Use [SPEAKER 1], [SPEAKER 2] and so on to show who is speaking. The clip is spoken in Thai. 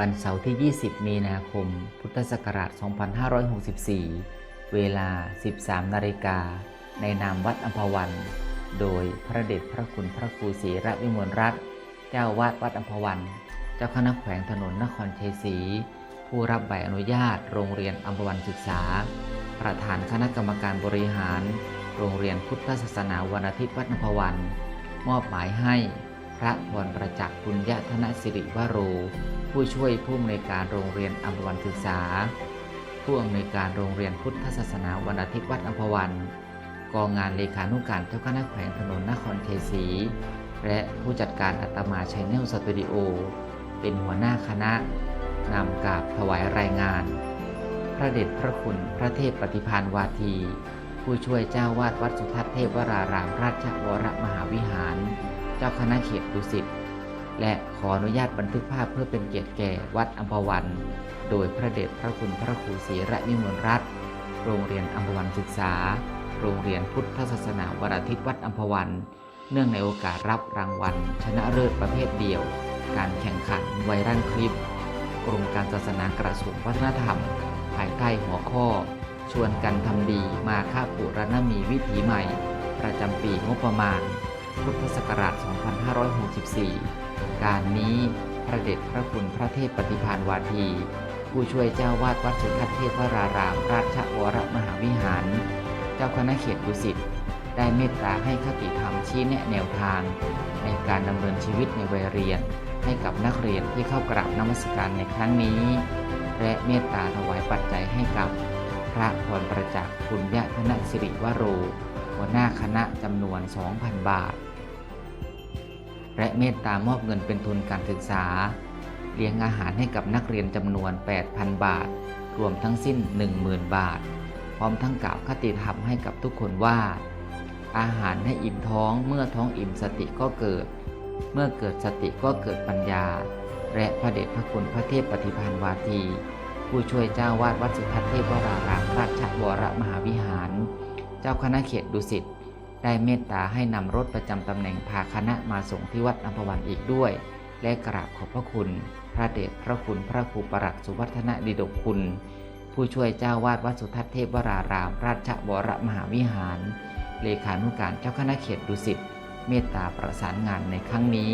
[SPEAKER 1] วันเสาร์ที่ 20 มีนาคม พุทธศักราช 2564 เวลา 13 นาฬิกา ในนามวัดอัมพวัน โดยพระเดชพระคุณพระครูศรีระวิมลรัตน์เจ้าวาดวัดอัมพวัน เจ้าคณะแขวงถนนนครชัยศรี ผู้รับใบอนุญาตโรงเรียนอัมพวันศึกษา ประธานคณะกรรมการบริหาร โรงเรียนพุทธศาสนาวันอาทิตย์วัดอัมพวัน มอบหมายให้พระพรประจักษ์ปุญญธนสิริวโร ผู้ช่วยผู้อำนวยการโรงเรียนอัมพวันศึกษา ผู้อำนวยการโรงเรียนพุทธศาสนาวันอาทิตย์วัดอัมพวัน กองงานเลขานุการเจ้าคณะแขวงถนนนครชัยศรีและผู้จัดการอัตมาชัยเนลสตูดิโอ เป็นหัวหน้าคณะนำกราบถวายรายงาน พระเดชพระคุณพระเทพปฏิพานวาที ผู้ช่วยเจ้าวาดวัดสุทัศน์เทพวรารามราชวรมหาวิหาร เจ้าคณะเขตดุสิต และขออนุญาตบันทึกภาพเพื่อเป็นเกียรติแก่วัดอัมพวัน โดยพระเดชพระคุณพระครูศรีระวิมลรัตน์โรงเรียนอัมพวันศึกษา โรงเรียนพุทธศาสนาวราทิตวัดอัมพวัน เนื่องในโอกาสรับรางวัล ชนะเลิศประเภทเดี่ยว การแข่งขันไวรัลคลิป กรมการศาสนากระทรวงวัฒนธรรม ภายใต้หัวข้อ ชวนกันทำดีมาค่าปุรณมีวิถีใหม่ ประจำปีงบประมาณ พุทธศักราช 2564 การนี้พระเดชพระคุณพระเทพปฏิพานวาที ผู้ช่วยเจ้าวาดวัดสุทัศน์เทพวราราม ราชวรมหาวิหาร เจ้าคณะเขตดุสิตได้เมตตาให้คติธรรมชี้แนะแนวทาง ในการดำเนินชีวิตในวัยเรียน ให้กับนักเรียนที่เข้ากราบนมัสการในครั้งนี้ และเมตตาถวายปัจจัยให้กับ พระพรประจักษ์ปุญญธนสิริวโร หัวหน้าคณะจำนวน 2,000 บาท และเมตตามอบเงินเป็นทุนการศึกษา เลี้ยงอาหารให้กับนักเรียนจำนวน 8,000 บาท รวมทั้งสิ้น 10,000 บาท พร้อมทั้งกล่าวคติธรรมให้กับทุกคนว่า อาหารให้อิ่มท้องเมื่อท้องอิ่มสติก็เกิด เมื่อเกิดสติก็เกิดปัญญา และพระเดชพระคุณพระเทพปฏิพานวาทีผู้ช่วยเจ้าวาดวัดสุทัศน์เทพวรารามราชวรมหาวิหาร เจ้าคณะเขตดุสิตได้เมตตาให้นำรถประจำตำแหน่งพาคณะมาส่งที่วัดอัมพวันอีกด้วย และกราบขอบพระคุณ พระเดชพระคุณพระครูประหลัดสุวัฒนดิดกคุณ ผู้ช่วยเจ้าวาดวัดสุทัศน์เทพวราราม ราชวรมหาวิหาร เลขานุการเจ้าคณะเขตดุสิตเมตตาประสานงานในครั้งนี้